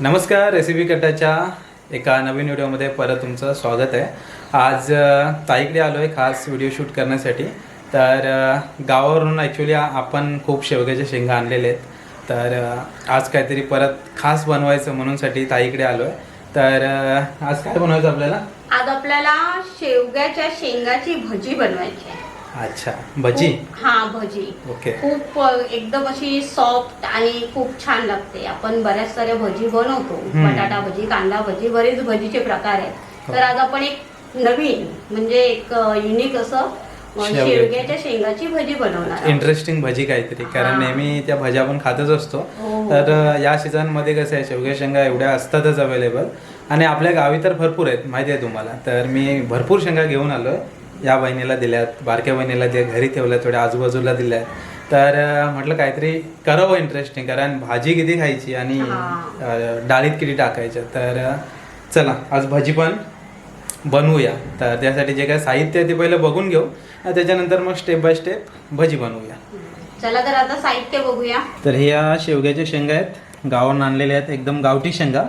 नमस्कार रेसिपी कट्टाच्या एका नवीन व्हिडिओमध्ये परत तुमचं स्वागत आहे. आज ताईकडे आलो आहे खास व्हिडिओ शूट करण्यासाठी. तर गावावरून ॲक्च्युली आपण खूप शेवग्याच्या शेंगा आणलेले आहेत. तर आज काहीतरी परत खास बनवायचं म्हणूनसाठी ताईकडे आलो आहे तर आज काय बनवायचं आपल्याला? आज आपल्याला शेवग्याच्या शेंगाची भजी बनवायची आहे. अच्छा भजी? खूप- हा भजी. ओके. खूप अ, एकदम अशी सॉफ्ट आणि खूप छान लागते. आपण बऱ्याच साऱ्या भजी बनवतो. हम्म. बटाटा भजी कांदा भजी बरेच भजीचे प्रकार आहेत. तर आज आपण एक नवीन म्हणजे एक युनिक असं अ, शेवग्याची. शेवग्याच्या शेंगाची भजी बनवणार आहोत. इंटरेस्टिंग भजी काहीतरी कारण हा. नेहमी त्या भज्या आपण खातच असतो. हो. तर अ, या सीझनमध्ये कसं आहे शेवग्या शेंगा एवढ्या असतातच अवेलेबल आणि आपल्या गावी तर भरपूर आहेत माहिती आहे तुम्हाला. तर मी भरपूर शेंगा घेऊन आलो या बहिणीला दिल्यात बारक्या बहिणीला दिल्या घरी ठेवल्या थोड्या आजूबाजूला दिल्यात. तर म्हटलं काहीतरी करावं इंटरेस्टिंग कारण भाजी किती खायची आणि हा. डाळीत किती टाकायच्या. तर चला आज भजी पण बनवूया. तर त्यासाठी जे काय साहित्य आहे ते पहिलं बघून घेऊ. आणि त्याच्यानंतर मग स्टेप बाय स्टेप भजी बनवूया. चला तर आता साहित्य बघूया. तर ह्या शेवग्याच्या शेंगा आहेत. गावावरून आणलेल्या आहेत एकदम गावठी शेंगा.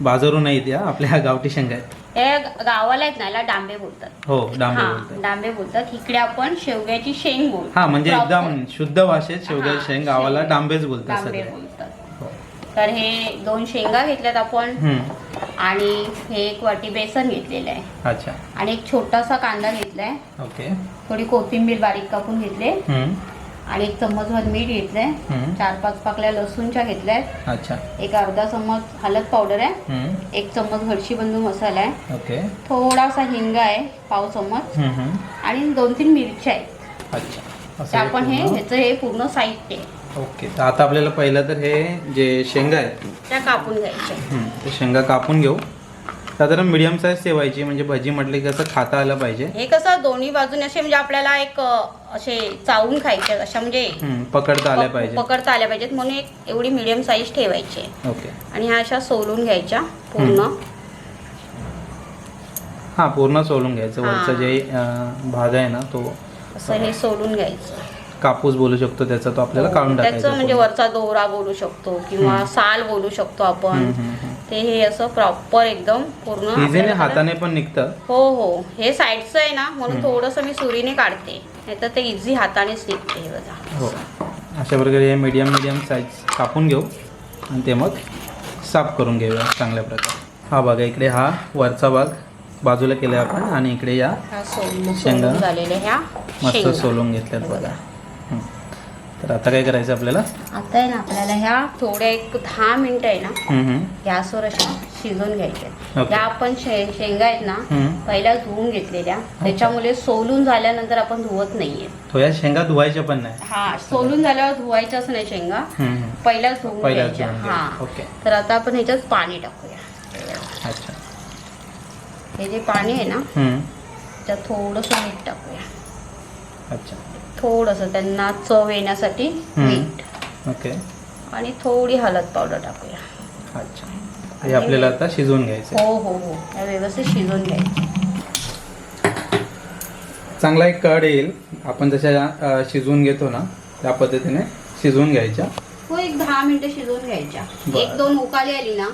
बाजारून नाही त्या आपल्या गावठी शेंगा आहेत. हे गावाला आहेत ना याला डांबे बोलतात. हो डांबे हा, बोलतात. डांबे बोलतात. इकडे आपण शेवग्याची शेंग बोलतो. हा म्हणजे Proper. एकदम शुद्ध भाषेत शेवग्याची हा, शेंग गावाला शेंग. डांबेच बोलतात डांबे सगळे. बोलतात. हो. तर हे दोन शेंगा घेतल्यात आपण. हम्म. आणि हे एक वाटी बेसन घेतलेलं आहे. अच्छा. आणि एक छोटासा कांदा घेतलाय. ओके. थोडी कोथिंबीर बारीक कापून घेतले. हम्म. आणि एक चम्मचभर मीठ घेतलंय. चार पाच पाकल्या लसूणच्या घेतल्यात अच्छा. एक अर्धा चम्मच हळद पावडर आहे. एक चम्मच हळशी बंधू मसाला आहे. ओके. थोडासा हिंग आहे पाव चम्मच. आणि दोन तीन मिरच्या आहेत. अच्छा. आपण हे. ह्याचं हे पूर्ण साहित्य आहे. ओके. तर आता आपल्याला पहिलं तर हे जे शेंगा आहेत. त्या कापून घ्यायच्या. शेंगा कापून घेऊ. साधारण मिडियम साईज ठेवायची म्हणजे भजी म्हटली की कसं खाता आलं पाहिजे हे कसं दोन्ही बाजूने असे म्हणजे आपल्याला एक अ, असे चावून खायचे अशा म्हणजे हम्म, पकडता आल्या पाहिजे पकडता आल्या पाहिजेत म्हणून एक एवढी मिडियम साईज ठेवायची आहे. ओके आणि ह्या अशा सोलून घ्यायच्या पूर्ण हा पूर्ण सोलून घ्यायचं हा. वरचा जे अं, भाग आहे ना तो असं हे सोलून घ्यायचं कापूस बोलू शकतो त्याचा तो आपल्याला काढून टाकायचा त्याचं म्हणजे पूर्ण. वरचा दोरा बोलू शकतो किंवा. साल बोलू शकतो आपण हम्म, हम्म, हम्म. ते हे असं प्रॉपर एकदम पूर्ण हाताने पण निघतं? हो हो. हे साईडचं आहे ना म्हणून. थोडंसं मी सुरीने काढते. नाही तर ते इझी हातानेच निघते हे बघा. हो. अशा प्रकारे हे मीडियम मीडियम साईज कापून घेऊ. आणि ते मग साफ करून घेऊया चांगल्या प्रकारे. हा बघा इकडे हा वरचा भाग बाजूला केला आपण. आणि इकडे या शेंगा. झालेल्या ह्या मस्त. सोलून घेतल्यात बघा. तर आता काय करायचं आपल्याला? आता आहे ना आपल्याला ह्या थोड्या एक दहा मिनिटं आहे ना. गॅसवर अशा शिजवून घ्यायच्या. त्या आपण शे शेंगा आहेत ना. पहिल्या धुवून घेतलेल्या. त्याच्यामुळे सोलून झाल्यानंतर आपण धुवत नाहीये. थोड्या शेंगा धुवायच्या पण नाही. हा सोलून झाल्यावर धुवायच्याच नाही शेंगा. पहिल्याच धुवून पहिल्याच घ्यायच्या. धुवून घ्या. हा. ओके. तर आता आपण ह्याच्यात पाणी टाकूया. अच्छा. हे जे पाणी आहे ना हं. त्यात थोडंसं मीठ टाकूया. अच्छा. थोडंसं त्यांना चव येण्यासाठी. मीठ. ओके. आणि थोडी हळद पावडर टाकूया. अच्छा. हे आपल्याला आता शिजवून घ्यायचं हो हो हो. या व्यवस्थित शिजवून घ्यायचं. चांगला एक कड येईल. आपण जशा शिजवून घेतो ना त्या पद्धतीने शिजवून घ्यायच्या. हो एक दहा मिनिटं शिजवून घ्यायच्या. एक दोन उकाली आली ना.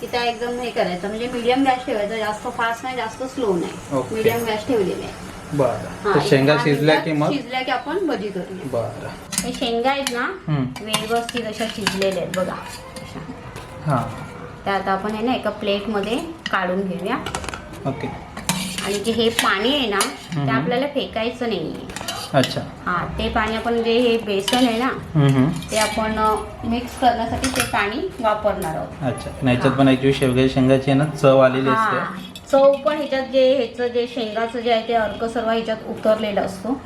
की त्या एकदम हे करायचं. म्हणजे मीडियम गॅस ठेवायचा. जास्त फास्ट नाही जास्त स्लो नाही. ओके. मीडियम गॅस ठेवलेले आहे. बरं. हा, तर शेंगा शिजल्या की मग? शिजल्या की आपण भजी करूया. बरं. हे शेंगा आहेत ना हं. व्यवस्थित अशा शिजलेल्या आहेत बघा. अशा. हां. त्या आता आपण आहे ना एका प्लेटमध्ये काढून घेऊया. ओके. आणि जे हे पाणी आहे ना ते हम्म. आपल्याला फेकायचं नाही अच्छा. हा ते पाणी आपण जे हे बेसन आहे ना हं, हं. ते आपण मिक्स करण्यासाठी ते पाणी वापरणार आहोत. अच्छा. नाहीच्यात पण शेवग्याच्या शेंगाची आहे ना चव आलेली हा. असते. चव पण ह्याच्यात जे ह्याचं जे शेंगाचं जे आहे ते अर्क सर्व ह्याच्यात उतरलेलं असतो.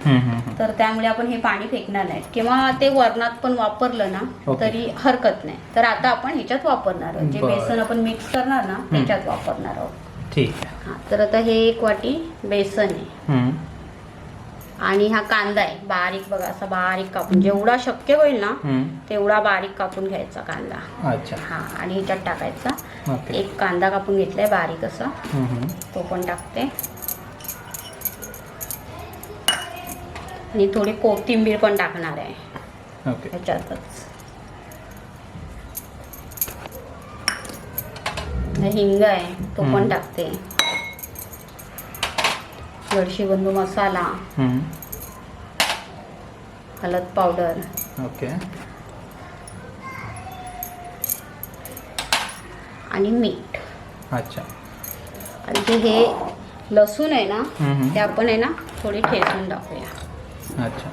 तर त्यामुळे आपण हे पाणी फेकणार नाही. किंवा ते वरणात पण वापरलं ना. तरी हरकत नाही. तर आता आपण ह्याच्यात वापरणार आहोत. जे. बेसन आपण मिक्स करणार ना त्याच्यात वापरणार आहोत. ठीक आहे. हा तर आता हे एक वाटी बेसन आहे. हं. आणि हा कांदा आहे. बारीक बघा असा बारीक कापून. जेवढा शक्य होईल ना. तेवढा बारीक कापून घ्यायचा कांदा. अच्छा. हा आणि ह्याच्यात टाकायचा. ओके. एक कांदा कापून घेतलाय बारीक असा. तो पण टाकते. आणि थोडी कोथिंबीर पण टाकणार आहे. हे हिंग आहे तो पण. टाकते. गडशीबंधू मसाला. हम्म. हळद पावडर. ओके. आणि मीठ. अच्छा. आणि ते हे लसूण आहे ना. ते आपण आहे ना थोडी ठेचून टाकूया. अच्छा.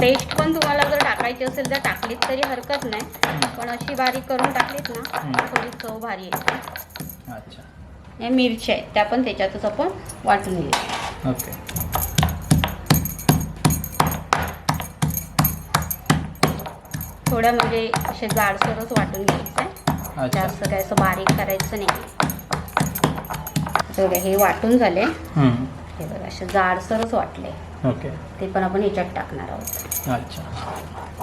पेस्ट पण तुम्हाला जर टाकायची असेल तर टाकलीत तरी हरकत नाही. पण अशी बारीक करून टाकलीत ना. थोडी चव भारी येते. अच्छा. या मिरच्या आहेत त्या पण त्याच्यातच आपण वाटून घेऊ ओके. थोड्या म्हणजे असे जाडसरच वाटून घ्यायचं. जास्त काय असं बारीक करायचं नाही. बघा हे वाटून झाले. हे बघा असे जाडसरच वाटले. ओके. ते पण आपण ह्याच्यात टाकणार आहोत. अच्छा.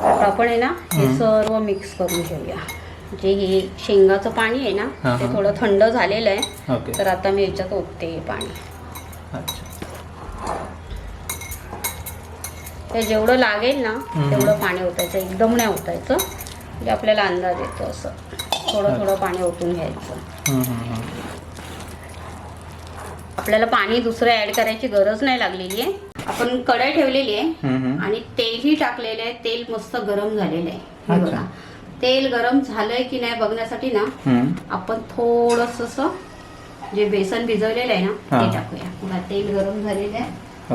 आता आपण आहे ना हे. सर्व मिक्स करून घेऊया. जे हे शेंगाचं पाणी आहे ना ते. थोडं थंड झालेलं आहे. तर आता मी याच्यात ओतते हे पाणी. अच्छा. ते जेवढं लागेल ना. तेवढं पाणी ओतायचं एकदम नाही ओतायचं म्हणजे आपल्याला अंदाज येतो असं थोडं थोडं पाणी ओतून घ्यायचं. आपल्याला पाणी दुसरं ऍड करायची गरज नाही लागलेली आहे आपण कढई ठेवलेली आहे. आणि तेलही टाकलेलं आहे तेल मस्त गरम झालेलं आहे. बघा तेल गरम झालंय की नाही बघण्यासाठी ना. आपण थोडस जे बेसन भिजवलेलं आहे ना. ते टाकूया बघा तेल गरम झालेलं आहे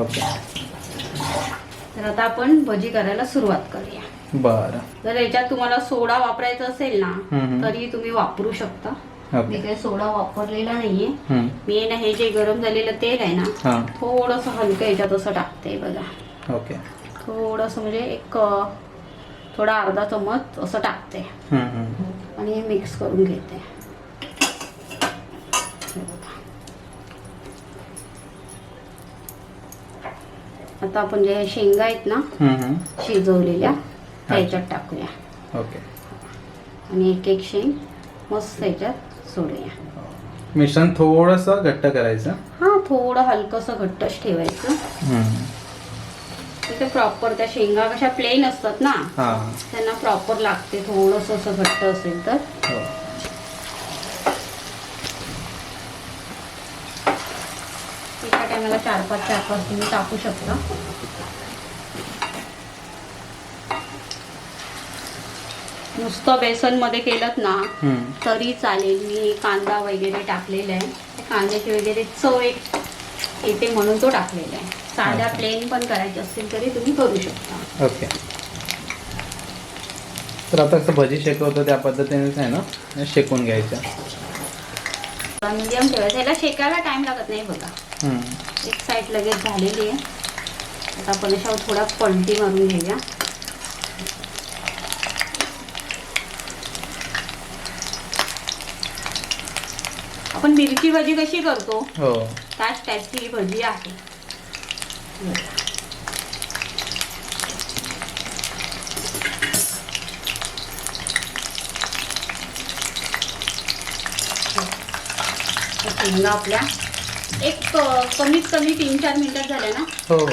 तर आता आपण भजी करायला सुरुवात करूया. बरं. जर याच्यात तुम्हाला सोडा वापरायचा असेल ना. तरी तुम्ही वापरू शकता. मी काही सोडा वापरलेला नाहीये. हम्म. मी ना हे जे गरम झालेलं तेल आहे ना थोडस हलकं याच्यात असं टाकते बघा. ओके. थोडस म्हणजे एक थोडा अर्धा चमच असं टाकते. आणि मिक्स करून घेते. आता आपण जे शेंगा आहेत ना. शिजवलेल्या त्या याच्यात टाकूया. ओके. आणि एक एक शेंग मस्त याच्यात सोडूया. मिश्रण थोडंसं घट्ट करायचं. हा थोडं हलकंसं घट्टच ठेवायचं. तिथे प्रॉपर त्या शेंगा कशा प्लेन असतात ना हां. त्यांना प्रॉपर लागते थोडंसं असं घट्ट असेल तर. एका टायमाला चार पाच चार पाच तुम्ही टाकू शकता. नुसतं बेसनमध्ये केलं ना. तरी चालेल. मी कांदा वगैरे टाकलेला आहे. कांद्याची वगैरे चव एक येते म्हणून तो टाकलेला आहे. साध्या. प्लेन पण करायचे असतील तरी तुम्ही करू शकता. ओके. तर आता कसं भजी शेकवतो त्या पद्धतीनेच आहे ना? शेकून घ्यायच्या मीडियम ठेवायचं. ह्याला शेकायला टाइम लागत नाही बघा. एक साईड लगेच झालेली आहे. आता आपण अशा थोडा पलटी मारून घेऊया. आपण मिरची भजी कशी करतो? हो. त्याच टाईपची ही भजी आहे. त्या शेंगा आपल्या एक कमीत कमी तीन चार मिनिटात झाल्या ना? हो. हो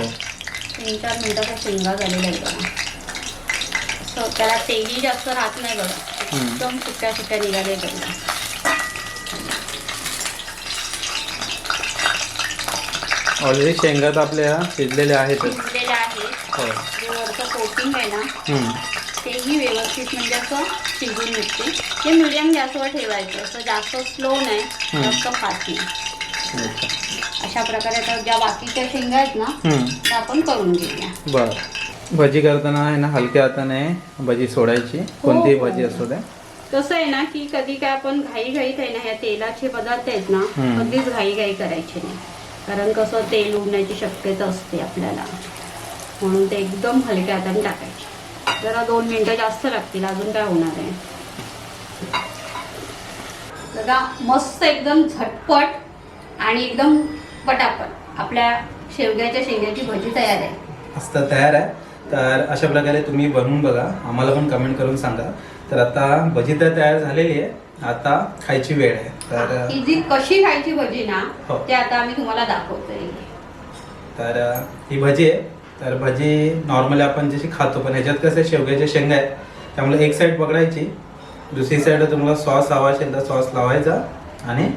तीन चार मिनिटाच्या शेंगा झालेल्या आहेत बघा. त्याला तेलही जास्त राहत नाही बघा. एकदम सुट्ट्या सुट्ट्या निघाले बघा. ऑलरेडी शेंगा तर आपल्या शिजलेल्या आहेत. हो. जे वरचं कोटिंग आहे ना. तेही व्यवस्थित म्हणजे असं शिजून निघते. ते मिडियम गॅसवर ठेवायचं. असं जास्त स्लो नाही. जास्त फास्ट नाही. अशा प्रकारे आता ज्या बाकीच्या शेंगा आहेत ना. त्या आपण करून घेऊया. बरं. भजी करताना आहे ना हलक्या हाताने भजी सोडायची. कोणतीही हो. भजी असू द्या. कसं आहे ना की कधी काय आपण घाई घाईत आहे ना ह्या तेलाचे पदार्थ आहेत ना. कधीच घाई घाई करायचे नाही. कारण कसं तेल उडण्याची शक्यता असते आपल्याला. म्हणून ते एकदम हलक्या हाताने टाकायचे. जरा दोन मिनिटं जास्त लागतील अजून काय होणार आहे. बघा मस्त एकदम झटपट आणि एकदम पटापट आपल्या शेवग्याच्या शेंग्याची भजी तयार आहे. मस्त तयार आहे. तर अशा प्रकारे तुम्ही बनवून बघा. आम्हाला पण कमेंट करून सांगा. तर आता भजी तर तयार झालेली आहे. आता खायची वेळ आहे. तर ही जी कशी खायची भजी ना हो. ते आता आम्ही तुम्हाला दाखवतोय. तर ही भजी आहे. तर भजी नॉर्मली आपण जशी खातो पण ह्याच्यात कसं शेवग्याच्या शेंगा आहेत. त्यामुळे एक साईड पकडायची. दुसरी साईड तुम्हाला सॉस हवा असेल तर सॉस लावायचा. आणि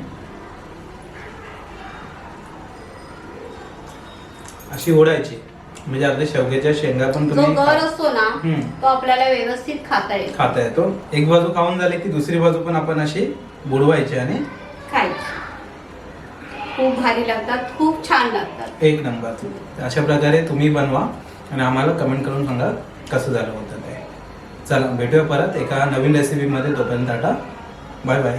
अशी ओढायची. म्हणजे अगदी शेवग्याच्या शेंगा पण जो तुम्ही गर खा- असतो ना हम्म. तो आपल्याला व्यवस्थित खाता येतो. खाता येतो. एक बाजू खाऊन झाली की दुसरी बाजू पण आपण अशी बुडवायची आणि खायची. खूप भारी लागतात खूप छान लागतात. एक नंबर. अशा प्रकारे तुम्ही बनवा आणि आम्हाला कमेंट करून सांगा कसं झालं होतं ते. चला भेटूया परत एका नवीन रेसिपीमध्ये तोपर्यंत टाटा. Bye bye